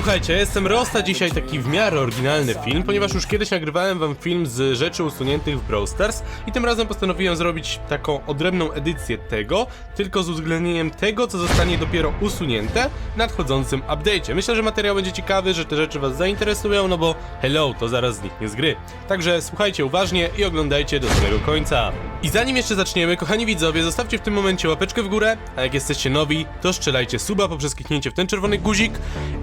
Słuchajcie, jestem Rosta, dzisiaj taki w miarę oryginalny film, ponieważ już kiedyś nagrywałem wam film z rzeczy usuniętych w Brawl Stars i tym razem postanowiłem zrobić taką odrębną edycję tego, tylko z uwzględnieniem tego, co zostanie dopiero usunięte w nadchodzącym update'cie. Myślę, że materiał będzie ciekawy, że te rzeczy was zainteresują, no bo hello, to zaraz zniknie z gry. Także słuchajcie uważnie i oglądajcie do samego końca. I zanim jeszcze zaczniemy, kochani widzowie, zostawcie w tym momencie łapeczkę w górę, a jak jesteście nowi, to strzelajcie suba poprzez kliknięcie w ten czerwony guzik,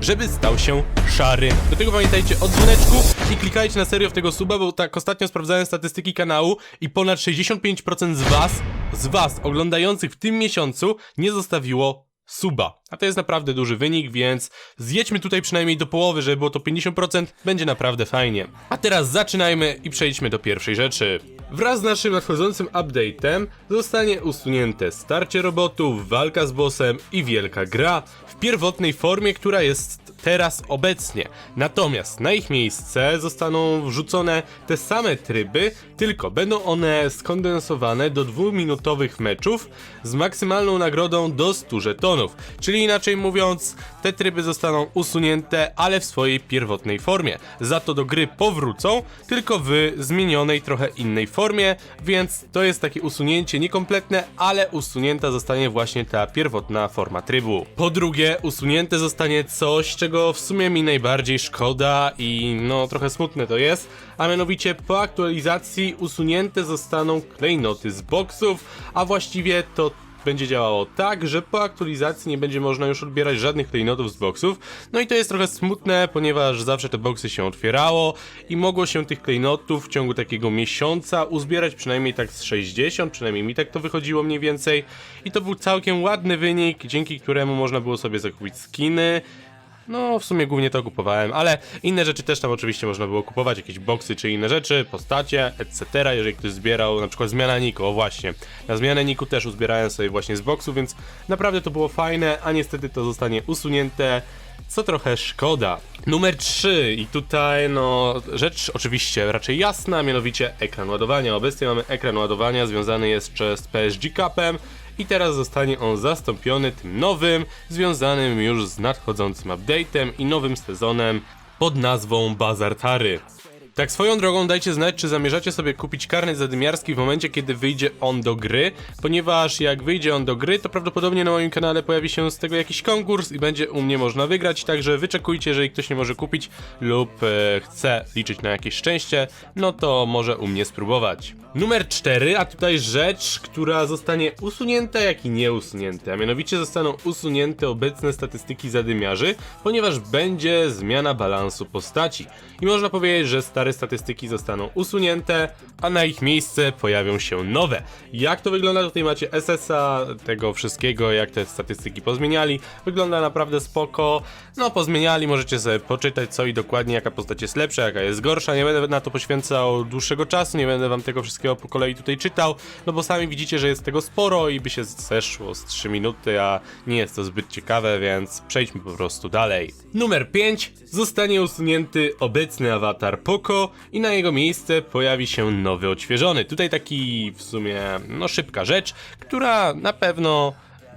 żeby stał się szary. Do tego pamiętajcie o dzwoneczku i klikajcie na serio w tego suba, bo tak ostatnio sprawdzałem statystyki kanału i ponad 65% z was, z was oglądających w tym miesiącu nie zostawiło suba. A to jest naprawdę duży wynik, więc zjedźmy tutaj przynajmniej do połowy, żeby było to 50%, będzie naprawdę fajnie. A teraz zaczynajmy i przejdźmy do pierwszej rzeczy. Wraz z naszym nadchodzącym update'em zostanie usunięte starcie robotów, walka z bossem i wielka gra pierwotnej formie, która jest teraz obecnie. Natomiast na ich miejsce zostaną wrzucone te same tryby, tylko będą one skondensowane do dwuminutowych meczów z maksymalną nagrodą do 100 żetonów. Czyli inaczej mówiąc, te tryby zostaną usunięte, ale w swojej pierwotnej formie. Za to do gry powrócą, tylko w zmienionej trochę innej formie, więc to jest takie usunięcie niekompletne, ale usunięta zostanie właśnie ta pierwotna forma trybu. Po drugie, usunięte zostanie coś, czego w sumie mi najbardziej szkoda i no trochę smutne to jest, a mianowicie po aktualizacji usunięte zostaną klejnoty z boksów, a właściwie to będzie działało tak, że po aktualizacji nie będzie można już odbierać żadnych klejnotów z boksów. No i to jest trochę smutne, ponieważ zawsze te boksy się otwierało i mogło się tych klejnotów w ciągu takiego miesiąca uzbierać przynajmniej tak z 60, przynajmniej mi tak to wychodziło mniej więcej. I to był całkiem ładny wynik, dzięki któremu można było sobie zakupić skiny. No, w sumie głównie to kupowałem, ale inne rzeczy też tam oczywiście można było kupować, jakieś boksy czy inne rzeczy, postacie, etc. Jeżeli ktoś zbierał, na przykład zmiana niku, o właśnie. Na zmianę niku też uzbierałem sobie właśnie z boksu, więc naprawdę to było fajne, a niestety to zostanie usunięte. Co trochę szkoda. Numer 3 i tutaj no rzecz oczywiście raczej jasna, mianowicie ekran ładowania. Obecnie mamy ekran ładowania związany jeszcze z PSG Cupem i teraz zostanie on zastąpiony tym nowym, związanym już z nadchodzącym update'em i nowym sezonem pod nazwą Bazartary. Tak swoją drogą dajcie znać, czy zamierzacie sobie kupić karnet zadymiarski w momencie, kiedy wyjdzie on do gry, ponieważ jak wyjdzie on do gry, to prawdopodobnie na moim kanale pojawi się z tego jakiś konkurs i będzie u mnie można wygrać, także wyczekujcie, jeżeli ktoś nie może kupić lub e, chce liczyć na jakieś szczęście, no to może u mnie spróbować. Numer 4, a tutaj rzecz, która zostanie usunięta, jak i nieusunięta, a mianowicie zostaną usunięte obecne statystyki zadymiarzy, ponieważ będzie zmiana balansu postaci. I można powiedzieć, że stare statystyki zostaną usunięte, a na ich miejsce pojawią się nowe. Jak to wygląda? Tutaj macie SS-a, tego wszystkiego, jak te statystyki pozmieniali. Wygląda naprawdę spoko. No, pozmieniali, możecie sobie poczytać co i dokładnie, jaka postać jest lepsza, jaka jest gorsza. Nie będę na to poświęcał dłuższego czasu, nie będę wam tego wszystkiego po kolei tutaj czytał, no bo sami widzicie, że jest tego sporo i by się zeszło z 3 minuty, a nie jest to zbyt ciekawe, więc przejdźmy po prostu dalej. Numer 5 zostanie usunięty obecny awatar Poco i na jego miejsce pojawi się nowy odświeżony. Tutaj taki w sumie no szybka rzecz, która na pewno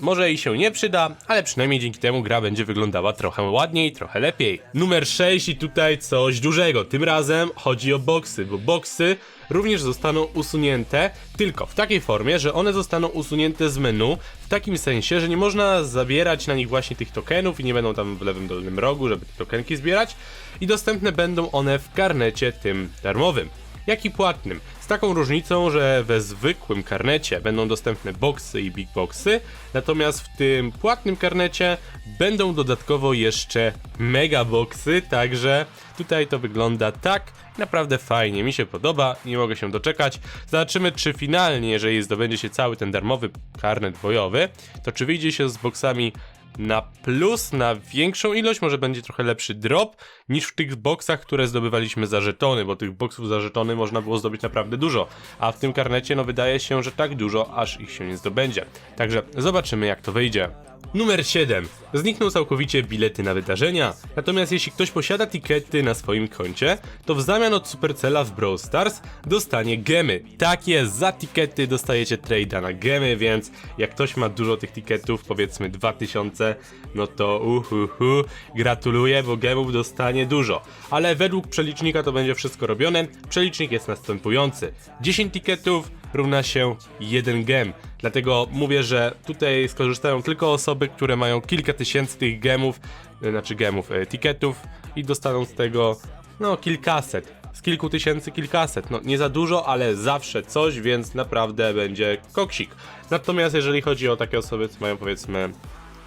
może i się nie przyda, ale przynajmniej dzięki temu gra będzie wyglądała trochę ładniej, trochę lepiej. Numer 6 i tutaj coś dużego. Tym razem chodzi o boksy, bo boksy również zostaną usunięte, tylko w takiej formie, że one zostaną usunięte z menu, w takim sensie, że nie można zabierać na nich właśnie tych tokenów i nie będą tam w lewym dolnym rogu, żeby te tokenki zbierać i dostępne będą one w karnecie tym darmowym jak i płatnym. Z taką różnicą, że we zwykłym karnecie będą dostępne boxy i big boxy, natomiast w tym płatnym karnecie będą dodatkowo jeszcze mega boxy, także tutaj to wygląda tak. Naprawdę fajnie, mi się podoba, nie mogę się doczekać. Zobaczymy, czy finalnie, jeżeli zdobędzie się cały ten darmowy karnet bojowy, to czy wyjdzie się z boksami na plus, na większą ilość, może będzie trochę lepszy drop niż w tych boksach, które zdobywaliśmy za żetony, bo tych boksów za żetony można było zdobyć naprawdę dużo, a w tym karnecie no wydaje się, że tak dużo, aż ich się nie zdobędzie. Także zobaczymy jak to wyjdzie. Numer 7. Znikną całkowicie bilety na wydarzenia, natomiast jeśli ktoś posiada tikety na swoim koncie, to w zamian od Supercella w Brawl Stars dostanie gemy. Tak jest, za tikety dostajecie trade'a na gemy, więc jak ktoś ma dużo tych tiketów, powiedzmy 2000, no to uhuhu, gratuluję, bo gemów dostanie dużo. Ale według przelicznika to będzie wszystko robione. Przelicznik jest następujący. 10 tiketów równa się 1 gem. Dlatego mówię, że tutaj skorzystają tylko osoby, które mają kilka tysięcy tych gemów, e, znaczy gemów, e, tiketów i dostaną z tego no kilkaset. Z kilku tysięcy kilkaset. No nie za dużo, ale zawsze coś, więc naprawdę będzie koksik. Natomiast jeżeli chodzi o takie osoby, co mają powiedzmy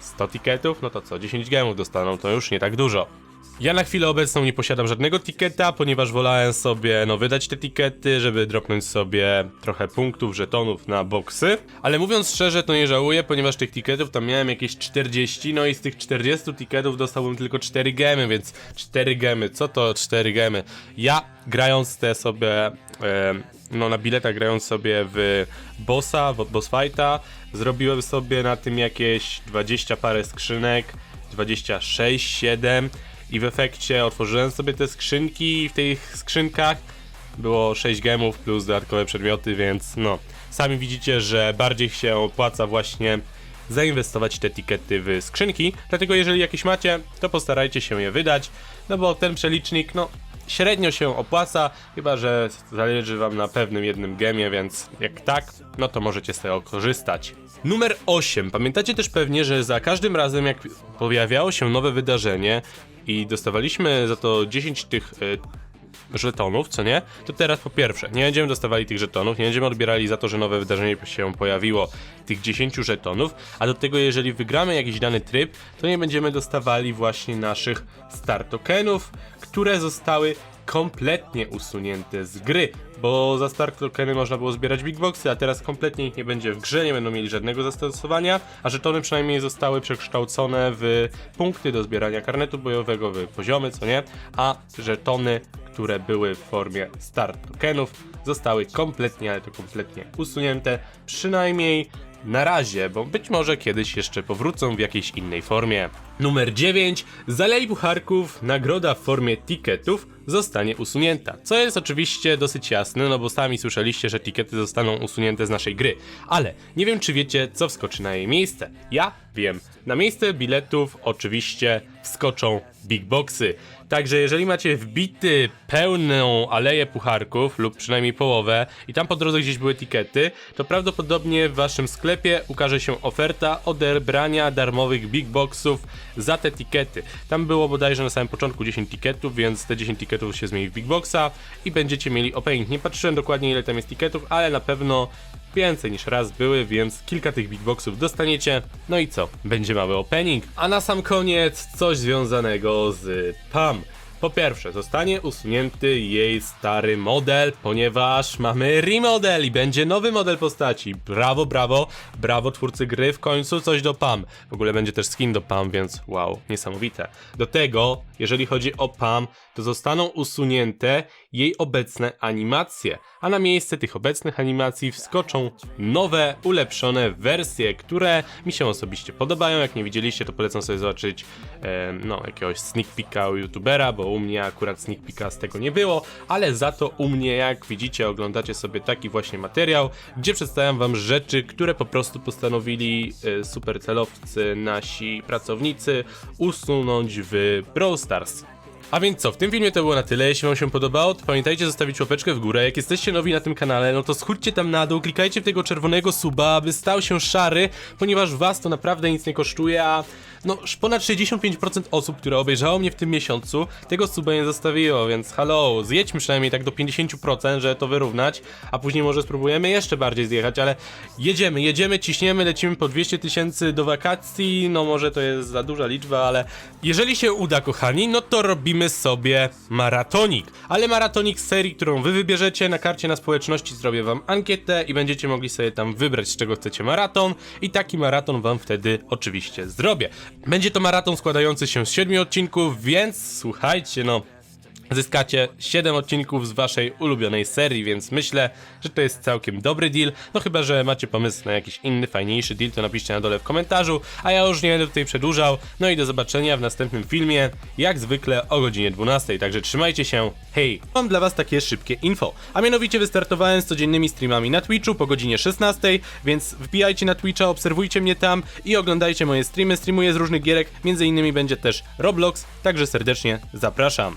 100 tiketów, no to co, 10 gemów dostaną, to już nie tak dużo. Ja na chwilę obecną nie posiadam żadnego tiketa, ponieważ wolałem sobie no wydać te tikety, żeby dropnąć sobie trochę punktów, żetonów na boksy. Ale mówiąc szczerze, to nie żałuję, ponieważ tych tiketów tam miałem jakieś 40, no i z tych 40 tiketów dostałbym tylko 4 gemy, więc 4 gemy, co to 4 gemy? Ja grając te sobie, no na biletach grając sobie w bossa, w boss fighta, zrobiłem sobie na tym jakieś 20 parę skrzynek, 26, 7 i w efekcie otworzyłem sobie te skrzynki i w tych skrzynkach było 6 gemów plus dodatkowe przedmioty, więc no, sami widzicie, że bardziej się opłaca właśnie zainwestować te tikety w skrzynki, dlatego jeżeli jakieś macie, to postarajcie się je wydać, no bo ten przelicznik, no, średnio się opłaca, chyba że zależy wam na pewnym jednym gemie, więc jak tak, no to możecie z tego korzystać. Numer 8. Pamiętacie też pewnie, że za każdym razem jak pojawiało się nowe wydarzenie i dostawaliśmy za to 10 tych e, żetonów, co nie? To teraz po pierwsze, nie będziemy dostawali tych żetonów, nie będziemy odbierali za to, że nowe wydarzenie się pojawiło tych 10 żetonów, a do tego jeżeli wygramy jakiś dany tryb, to nie będziemy dostawali właśnie naszych star tokenów, które zostały kompletnie usunięte z gry, bo za star tokeny można było zbierać big boxy, a teraz kompletnie ich nie będzie w grze, nie będą mieli żadnego zastosowania, a żetony przynajmniej zostały przekształcone w punkty do zbierania karnetu bojowego, w poziomy, co nie, a żetony, które były w formie star tokenów, zostały kompletnie, ale to kompletnie usunięte, przynajmniej na razie, bo być może kiedyś jeszcze powrócą w jakiejś innej formie. Numer 9. Z alei pucharków nagroda w formie tiketów zostanie usunięta. Co jest oczywiście dosyć jasne, no bo sami słyszeliście, że tikety zostaną usunięte z naszej gry. Ale nie wiem, czy wiecie, co wskoczy na jej miejsce. Ja wiem. Na miejsce biletów oczywiście wskoczą big boxy. Także jeżeli macie wbity pełną aleję pucharków, lub przynajmniej połowę, i tam po drodze gdzieś były tikety, to prawdopodobnie w waszym sklepie ukaże się oferta odebrania darmowych big boxów za te tikety. Tam było bodajże na samym początku 10 tiketów, więc te 10 tiketów się zmieni w big boxa i będziecie mieli opening. Nie patrzyłem dokładnie ile tam jest tiketów, ale na pewno więcej niż raz były, więc kilka tych big boxów dostaniecie. No i co? Będzie mały opening. A na sam koniec coś związanego z PAM. Po pierwsze, zostanie usunięty jej stary model, ponieważ mamy remodel i będzie nowy model postaci. Brawo, brawo, brawo twórcy gry, w końcu coś do PAM. W ogóle będzie też skin do PAM, więc wow, niesamowite. Do tego, jeżeli chodzi o PAM, to zostaną usunięte jej obecne animacje, a na miejsce tych obecnych animacji wskoczą nowe, ulepszone wersje, które mi się osobiście podobają. Jak nie widzieliście, to polecam sobie zobaczyć e, no, jakiegoś sneak peeka u youtubera, bo u mnie akurat sneak peeka z tego nie było, ale za to u mnie, jak widzicie, oglądacie sobie taki właśnie materiał, gdzie przedstawiam wam rzeczy, które po prostu postanowili e, supercelowcy, nasi pracownicy usunąć w Brawl Stars. A więc co, w tym filmie to było na tyle. Jeśli wam się podobało, to pamiętajcie zostawić łapeczkę w górę. Jak jesteście nowi na tym kanale, no to schudźcie tam na dół, klikajcie w tego czerwonego suba, aby stał się szary, ponieważ was to naprawdę nic nie kosztuje, a no ponad 65% osób, które obejrzało mnie w tym miesiącu, tego suba nie zostawiło, więc halo, zjedźmy przynajmniej tak do 50%, żeby to wyrównać, a później może spróbujemy jeszcze bardziej zjechać, ale jedziemy, jedziemy, ciśniemy, lecimy po 200 tysięcy do wakacji, no może to jest za duża liczba, ale jeżeli się uda, kochani, no to robimy sobie maratonik, ale maratonik z serii, którą wy wybierzecie, na karcie na społeczności zrobię wam ankietę i będziecie mogli sobie tam wybrać, z czego chcecie maraton i taki maraton wam wtedy oczywiście zrobię. Będzie to maraton składający się z 7 odcinków, więc słuchajcie, no zyskacie 7 odcinków z waszej ulubionej serii, więc myślę, że to jest całkiem dobry deal. No chyba, że macie pomysł na jakiś inny, fajniejszy deal, to napiszcie na dole w komentarzu, a ja już nie będę tutaj przedłużał. No i do zobaczenia w następnym filmie, jak zwykle o godzinie 12, także trzymajcie się, hej! Mam dla was takie szybkie info, a mianowicie wystartowałem z codziennymi streamami na Twitchu po godzinie 16, więc wbijajcie na Twitcha, obserwujcie mnie tam i oglądajcie moje streamy, streamuję z różnych gierek, między innymi będzie też Roblox, także serdecznie zapraszam.